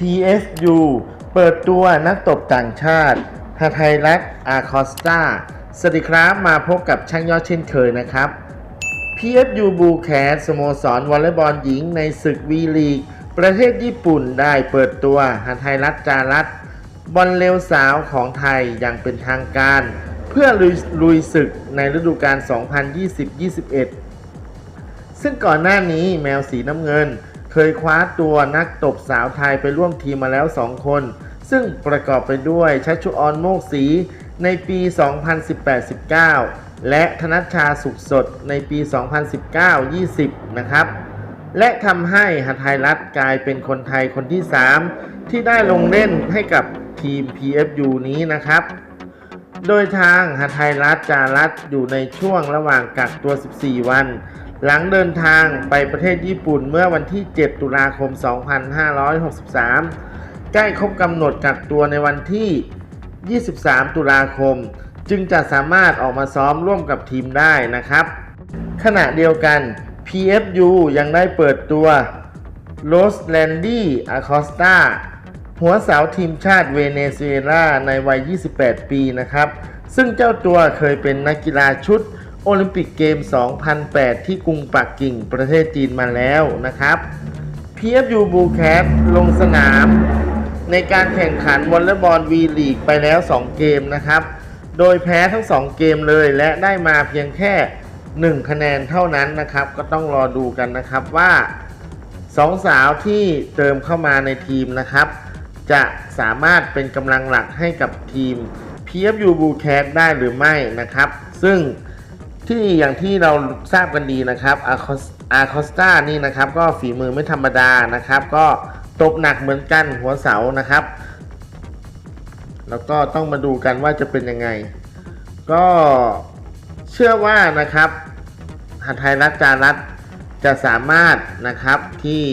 PSU เปิดตัวนักตบต่างชาติฮาไทยรัฐอาคอสตาสวัสดีครับมาพบกับช่างยอดเช่นเคยนะครับ PFU บูแคสสโมสรวอลเลย์บอลหญิงในศึกวีลีก ประเทศญี่ปุ่นได้เปิดตัวหาไทยรัฐจารัฐบอลเลวสาวของไทยอย่างเป็นทางการ เพื่อลุยลุยศึกในฤดูกาล 2020-21 ซึ่งก่อนหน้านี้แมวสีน้ำเงิน เคยคว้าตัวนักตบสาวไทยไปร่วมทีมมาแล้ว 2 คน ซึ่งประกอบไปด้วยชัชชุออนโมกศรีในปี 2018-19 และธนัชชาสุขสดในปี 2019-20 นะครับ และทำให้หทัยรัฐกลายเป็นคนไทยคนที่ 3 ที่ได้ลงเล่นให้กับทีม PFU นี้นะครับ โดยทางหทัยรัฐจารัฐอยู่ในช่วงระหว่างกักตัว 14 วัน หลังเดินทางไปประเทศญี่ปุ่นเมื่อวันที่ 7 ตุลาคม 2563 ใกล้ครบกำหนดกักตัวในวันที่ 23 ตุลาคม จึงจะสามารถออกมาซ้อมร่วมกับทีมได้นะครับ ขณะเดียวกัน PFU ยังได้เปิดตัวโรสแลนดี้อาคอสตาหัวสาวทีมชาติเวเนซุเอลาในวัย 28 ปีนะครับ ซึ่งเจ้าตัวเคยเป็นนักกีฬาชุด โอลิมปิกเกม 2008 ที่กรุงปักกิ่งประเทศจีนมาแล้วนะครับ PFU b u l c a t ลงสนาม ในการแข่งขันวอลเลย์บอลวีลีกไปแล้ว 2 เกมนะครับ โดยแพ้ทั้ง 2 เกมเลยและได้มาเพียงแค่ 1 คะแนนเท่านั้นนะครับ ก็ต้องรอดูกันนะครับว่าสองสาวที่เติมเข้ามาในทีมนะครับ จะสามารถเป็นกำลังหลักให้กับทีม PFU b u l c a t ได้หรือไม่นะครับ ซึ่ง ที่อย่างที่เราทราบกันดีนะครับอาคอสตานี่นะครับ ก็ฝีมือไม่ธรรมดานะครับ ก็ตบหนักเหมือนกันหัวเสานะครับ แล้วก็ต้องมาดูกันว่าจะเป็นยังไง ก็เชื่อว่านะครับหาไทยรัฐจารัฐจะสามารถนะครับที่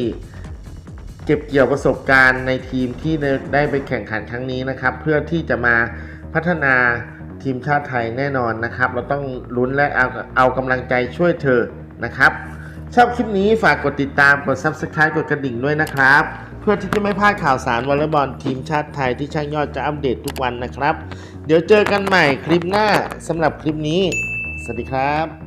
เก็บเกี่ยวประสบการณ์ในทีมที่ได้ได้ไปแข่งขันครั้งนี้นะครับ เพื่อที่จะมาพัฒนา ทีมชาติไทยแน่นอนนะครับ เราต้องลุ้นและเอาเอากำลังใจช่วยเธอนะครับ ชอบคลิปนี้ฝากกดติดตามกด Subscribe กดกระดิ่งด้วยนะครับ เพื่อที่จะไม่พลาดข่าวสารวอลเลย์บอลทีมชาติไทยที่ช่างยอดจะอัปเดตทุกวันนะครับ เดี๋ยวเจอกันใหม่คลิปหน้าสำหรับคลิปนี้ สวัสดีครับ